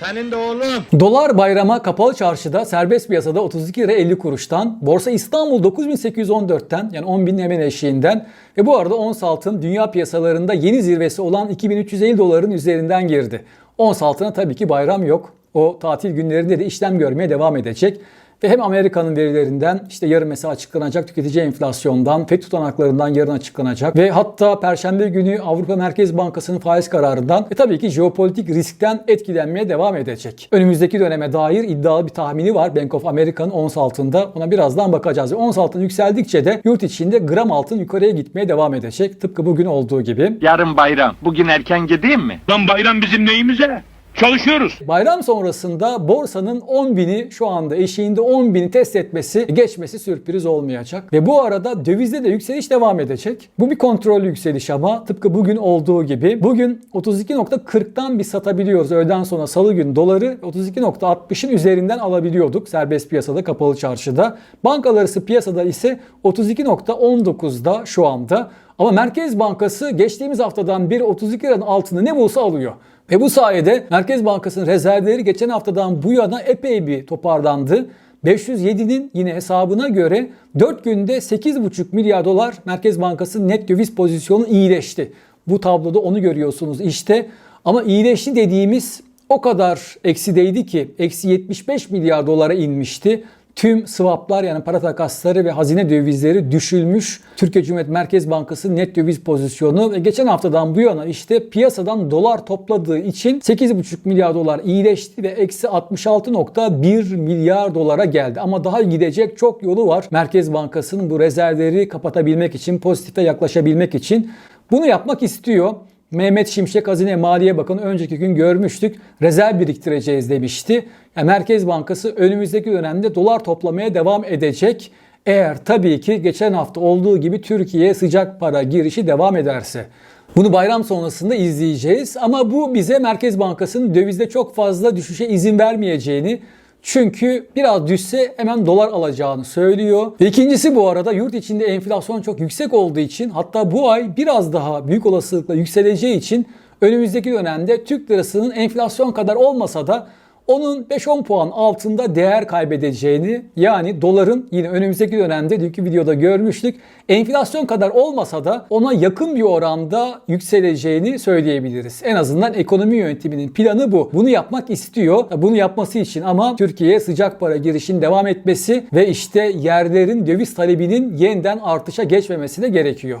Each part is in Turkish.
Senin de oğlum. Dolar bayrama kapalı çarşıda serbest piyasada 32 lira 50 kuruştan, Borsa İstanbul 9814'ten yani 10 bin hemen eşiğinden ve bu arada ons altın dünya piyasalarında yeni zirvesi olan 2350 doların üzerinden girdi. Ons altına tabii ki bayram yok. O tatil günlerinde de işlem görmeye devam edecek. Ve hem Amerika'nın verilerinden işte yarın mesela açıklanacak tüketici enflasyondan, FED tutanaklarından yarın açıklanacak ve hatta Perşembe günü Avrupa Merkez Bankası'nın faiz kararından ve tabii ki jeopolitik riskten etkilenmeye devam edecek. Önümüzdeki döneme dair iddialı bir tahmini var Bank of America'nın ons altında. Ona birazdan bakacağız. Ve ons altın yükseldikçe de yurt içinde gram altın yukarıya gitmeye devam edecek. Tıpkı bugün olduğu gibi. Yarın bayram. Bugün erken gideyim mi? Lan bayram bizim neyimize? Çalışıyoruz. Bayram sonrasında borsanın 10 bini şu anda eşiğinde 10 bini test etmesi, geçmesi sürpriz olmayacak. Ve bu arada dövizde de yükseliş devam edecek. Bu bir kontrollü yükseliş ama tıpkı bugün olduğu gibi. Bugün 32.40'tan bir satabiliyoruz öğleden sonra salı gün doları 32.60'ın üzerinden alabiliyorduk serbest piyasada kapalı çarşıda. Bankalar piyasada ise 32.19'da şu anda. Ama Merkez Bankası geçtiğimiz haftadan bir 32 liranın altını ne bulsa alıyor. Ve bu sayede Merkez Bankası'nın rezervleri geçen haftadan bu yana epey bir toparlandı. 507'nin yine hesabına göre 4 günde 8,5 milyar dolar Merkez Bankası net döviz pozisyonu iyileşti. Bu tabloda onu görüyorsunuz işte. Ama iyileşti dediğimiz o kadar eksideydi ki eksi 75 milyar dolara inmişti. Tüm swaplar yani para takasları ve hazine dövizleri düşülmüş. Türkiye Cumhuriyet Merkez Bankası net döviz pozisyonu ve geçen haftadan bu yana işte piyasadan dolar topladığı için 8,5 milyar dolar iyileşti ve eksi 66.1 milyar dolara geldi. Ama daha gidecek çok yolu var. Merkez Bankası'nın bu rezervleri kapatabilmek için, pozitife yaklaşabilmek için bunu yapmak istiyor. Mehmet Şimşek Hazine Maliye Bakanı önceki gün görmüştük. Rezerv biriktireceğiz demişti. Yani Merkez Bankası önümüzdeki dönemde dolar toplamaya devam edecek. Eğer tabii ki geçen hafta olduğu gibi Türkiye'ye sıcak para girişi devam ederse. Bunu bayram sonrasında izleyeceğiz ama bu bize Merkez Bankası'nın dövizde çok fazla düşüşe izin vermeyeceğini çünkü biraz düşse hemen dolar alacağını söylüyor. Ve ikincisi bu arada yurt içinde enflasyon çok yüksek olduğu için hatta bu ay biraz daha büyük olasılıkla yükseleceği için önümüzdeki dönemde Türk lirasının enflasyon kadar olmasa da onun 5-10 puan altında değer kaybedeceğini yani doların yine önümüzdeki dönemde dünkü videoda görmüştük. Enflasyon kadar olmasa da ona yakın bir oranda yükseleceğini söyleyebiliriz. En azından ekonomi yönetiminin planı bu. Bunu yapmak istiyor. Bunu yapması için ama Türkiye'ye sıcak para girişinin devam etmesi ve işte yerlerin döviz talebinin yeniden artışa geçmemesi de gerekiyor.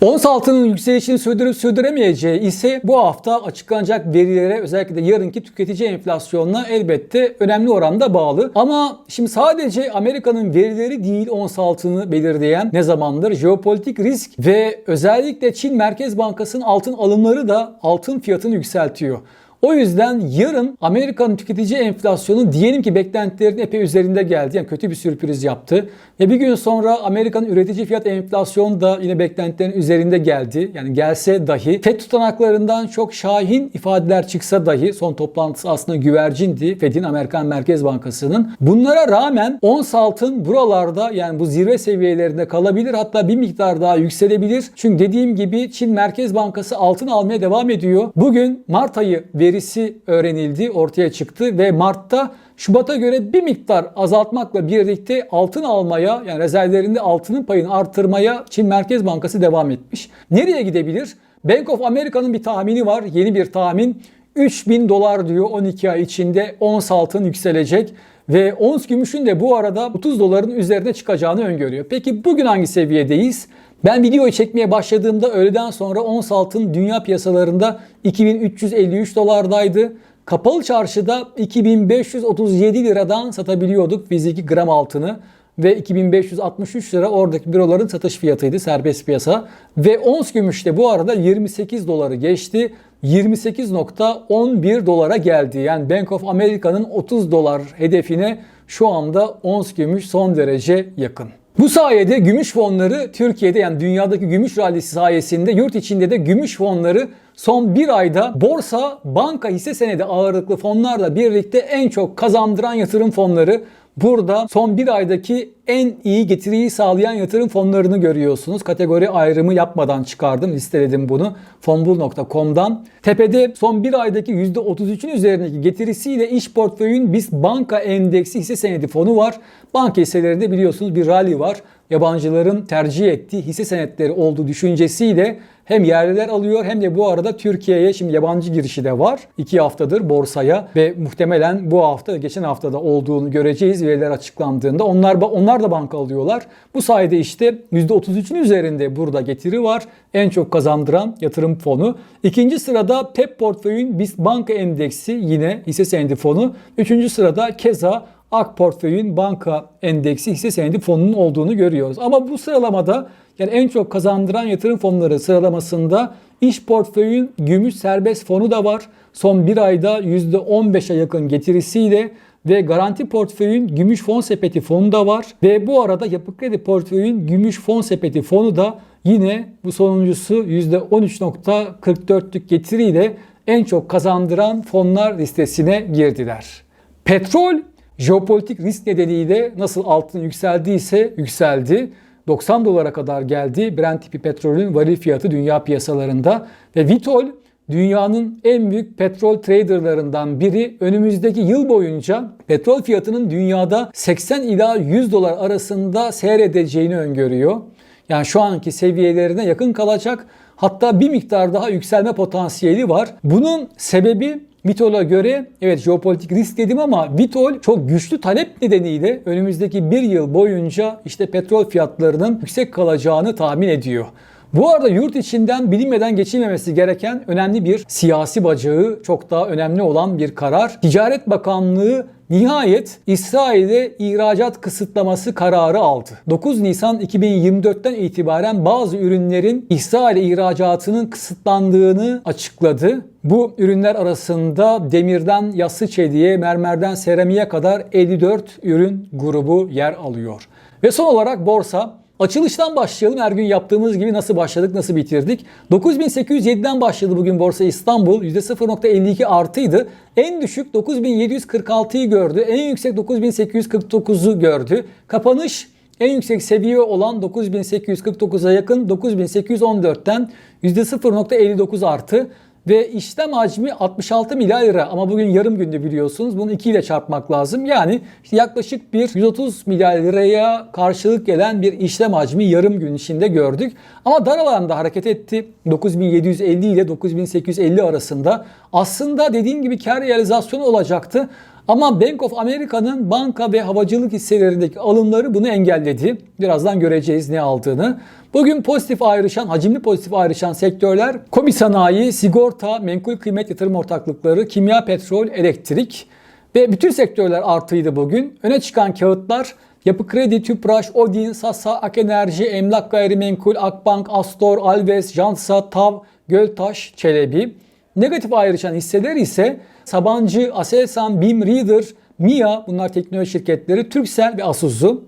Ons altının yükselişini sürdürüp sürdüremeyeceği ise bu hafta açıklanacak verilere özellikle de yarınki tüketici enflasyonuna elbette önemli oranda bağlı. Ama şimdi sadece Amerika'nın verileri değil ons altını belirleyen ne zamandır jeopolitik risk ve özellikle Çin Merkez Bankası'nın altın alımları da altın fiyatını yükseltiyor. O yüzden yarın Amerika'nın tüketici enflasyonu diyelim ki beklentilerin epey üzerinde geldi. Yani kötü bir sürpriz yaptı. Ve bir gün sonra Amerika'nın üretici fiyat enflasyonu da yine beklentilerin üzerinde geldi. Yani gelse dahi FED tutanaklarından çok şahin ifadeler çıksa dahi son toplantısı aslında güvercindi. FED'in Amerikan Merkez Bankası'nın. Bunlara rağmen ons altın buralarda yani bu zirve seviyelerinde kalabilir. Hatta bir miktar daha yükselebilir. Çünkü dediğim gibi Çin Merkez Bankası altın almaya devam ediyor. Bugün Mart ayı verisi öğrenildi, ortaya çıktı ve Mart'ta Şubat'a göre bir miktar azaltmakla birlikte altın almaya yani rezervlerinde altının payını arttırmaya Çin Merkez Bankası devam etmiş. Nereye gidebilir? Bank of America'nın bir tahmini var. Yeni bir tahmin. 3000 dolar diyor 12 ay içinde ons altın yükselecek ve ons gümüşün de bu arada 30 doların üzerine çıkacağını öngörüyor. Peki bugün hangi seviyedeyiz? Ben videoyu çekmeye başladığımda öğleden sonra ons altın dünya piyasalarında 2353 dolardaydı. Kapalı çarşıda 2537 liradan satabiliyorduk fiziki gram altını ve 2563 lira oradaki büroların satış fiyatıydı serbest piyasa. Ve ons gümüş de bu arada 28 doları geçti. 28.11 dolara geldi. Yani Bank of America'nın 30 dolar hedefine şu anda ons gümüş son derece yakın. Bu sayede gümüş fonları Türkiye'de yani dünyadaki gümüş rallisi sayesinde yurt içinde de gümüş fonları son bir ayda borsa, banka hisse senedi ağırlıklı fonlarla birlikte en çok kazandıran yatırım fonları. Burada son bir aydaki en iyi getiriyi sağlayan yatırım fonlarını görüyorsunuz. Kategori ayrımı yapmadan çıkardım, listeledim bunu fonbul.com'dan. Tepede son bir aydaki %33'ün üzerindeki getirisiyle iş portföyün BIST Banka Endeksi hisse senedi fonu var. Banka hisselerinde biliyorsunuz bir rally var. Yabancıların tercih ettiği hisse senetleri olduğu düşüncesiyle hem yerliler alıyor hem de bu arada Türkiye'ye şimdi yabancı girişi de var. 2 haftadır borsaya ve muhtemelen bu hafta geçen haftada olduğunu göreceğiz veriler açıklandığında. Onlar onlar da banka alıyorlar. Bu sayede işte %33'ün üzerinde burada getiri var. En çok kazandıran yatırım fonu. İkinci sırada TEP portföyün BIST Banka Endeksi yine hisse senedi fonu. Üçüncü sırada keza Ak portföyün banka endeksi hisse senedi fonunun olduğunu görüyoruz. Ama bu sıralamada yani en çok kazandıran yatırım fonları sıralamasında iş portföyün gümüş serbest fonu da var. Son bir ayda %15'e yakın getirisiyle ve garanti portföyün gümüş fon sepeti fonu da var. Ve bu arada yapı kredi portföyün gümüş fon sepeti fonu da yine bu sonuncusu %13.44'lük getiriyle en çok kazandıran fonlar listesine girdiler. Petrol jeopolitik risk nedeniyle nasıl altın yükseldiyse yükseldi. 90 dolara kadar geldi Brent tipi petrolün varil fiyatı dünya piyasalarında ve Vitol dünyanın en büyük petrol traderlarından biri önümüzdeki yıl boyunca petrol fiyatının dünyada 80 ila 100 dolar arasında seyredeceğini öngörüyor. Yani şu anki seviyelerine yakın kalacak. Hatta bir miktar daha yükselme potansiyeli var. Bunun sebebi Vitol'a göre evet jeopolitik risk dedim ama Vitol çok güçlü talep nedeniyle önümüzdeki bir yıl boyunca işte petrol fiyatlarının yüksek kalacağını tahmin ediyor. Bu arada yurt içinden bilinmeden geçilmemesi gereken önemli bir siyasi bacağı, çok daha önemli olan bir karar. Ticaret Bakanlığı Nihayet İsrail'e ihracat kısıtlaması kararı aldı. 9 Nisan 2024'ten itibaren bazı ürünlerin İsrail'e ihracatının kısıtlandığını açıkladı. Bu ürünler arasında demirden yassı çeliğe, mermerden seramiğe kadar 54 ürün grubu yer alıyor. Ve son olarak borsa Açılıştan başlayalım. Her gün yaptığımız gibi nasıl başladık, nasıl bitirdik? 9807'den başladı bugün Borsa İstanbul. %0.52 artıydı. En düşük 9746'yı gördü. En yüksek 9849'u gördü. Kapanış en yüksek seviye olan 9849'a yakın 9814'ten %0.59 artı ve işlem hacmi 66 milyar lira ama bugün yarım günde biliyorsunuz bunu 2 ile çarpmak lazım. Yani işte yaklaşık bir 130 milyar liraya karşılık gelen bir işlem hacmi yarım gün içinde gördük. Ama dar alanda hareket etti. 9750 ile 9850 arasında. Aslında dediğim gibi kar realizasyonu olacaktı. Ama Bank of America'nın banka ve havacılık hisselerindeki alımları bunu engelledi. Birazdan göreceğiz ne aldığını. Bugün pozitif ayrışan, hacimli pozitif ayrışan sektörler kobi sanayi, sigorta, menkul kıymet yatırım ortaklıkları, kimya, petrol, elektrik ve bütün sektörler artıydı bugün. Öne çıkan kağıtlar Yapı Kredi, Tüpraş, Odin, Sasa, Ak Enerji, Emlak Gayrimenkul, Akbank, Astor, Alves, Jansa, Tav, Göltaş, Çelebi. Negatif ayrışan hisseler ise Sabancı, Aselsan, BİM, Reader, MIA bunlar teknoloji şirketleri, Turkcell ve Asus'u.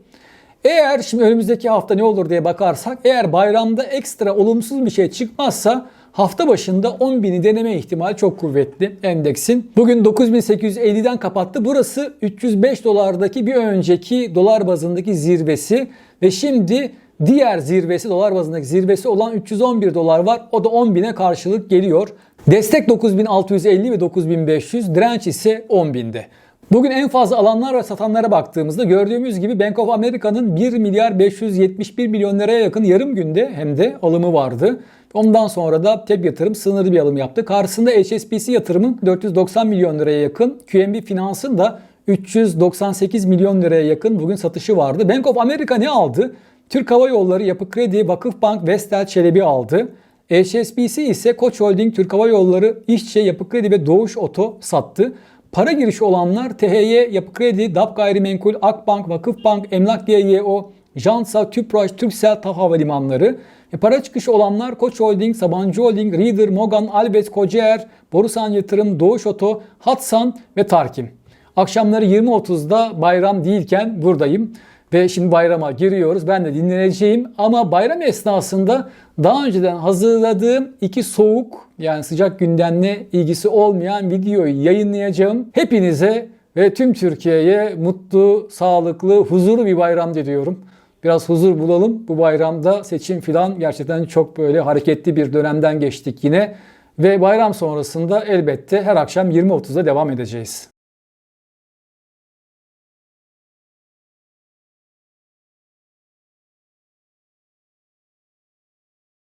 Eğer şimdi önümüzdeki hafta ne olur diye bakarsak eğer bayramda ekstra olumsuz bir şey çıkmazsa hafta başında 10.000'i deneme ihtimali çok kuvvetli endeksin. Bugün 9850'den kapattı. Burası 305 dolardaki bir önceki dolar bazındaki zirvesi ve şimdi diğer zirvesi dolar bazındaki zirvesi olan 311 dolar var. O da 10.000'e karşılık geliyor. Destek 9650 ve 9500, direnç ise 10.000'de. Bugün en fazla alanlar ve satanlara baktığımızda gördüğümüz gibi Bank of America'nın 1 milyar 571 milyon liraya yakın yarım günde hem de alımı vardı. Ondan sonra da TEB yatırım sınırlı bir alım yaptı. Karşısında HSBC yatırımın 490 milyon liraya yakın, QNB Finans'ın da 398 milyon liraya yakın bugün satışı vardı. Bank of America ne aldı? Türk Hava Yolları, Yapı Kredi, Vakıfbank, Vestel, Çelebi aldı. HSBC ise Koç Holding, Türk Hava Yolları, İşçe, Yapı Kredi ve Doğuş Oto sattı. Para girişi olanlar THY, Yapı Kredi, DAP Gayrimenkul, Akbank, Vakıfbank, Emlak DYO, Jansa, Tüpraş, Türksel, TAV Havalimanları. E para çıkışı olanlar Koç Holding, Sabancı Holding, Reader, Mogan, Albet, Kocaer, Borusan Yatırım, Doğuş Oto, Hatsan ve Tarkim. Akşamları 20.30'da bayram değilken buradayım. Ve şimdi bayrama giriyoruz. Ben de dinleneceğim. Ama bayram esnasında daha önceden hazırladığım iki soğuk yani sıcak gündemle ilgisi olmayan videoyu yayınlayacağım. Hepinize ve tüm Türkiye'ye mutlu, sağlıklı, huzurlu bir bayram diliyorum. Biraz huzur bulalım. Bu bayramda seçim filan gerçekten çok böyle hareketli bir dönemden geçtik yine. Ve bayram sonrasında elbette her akşam 20.30'da devam edeceğiz.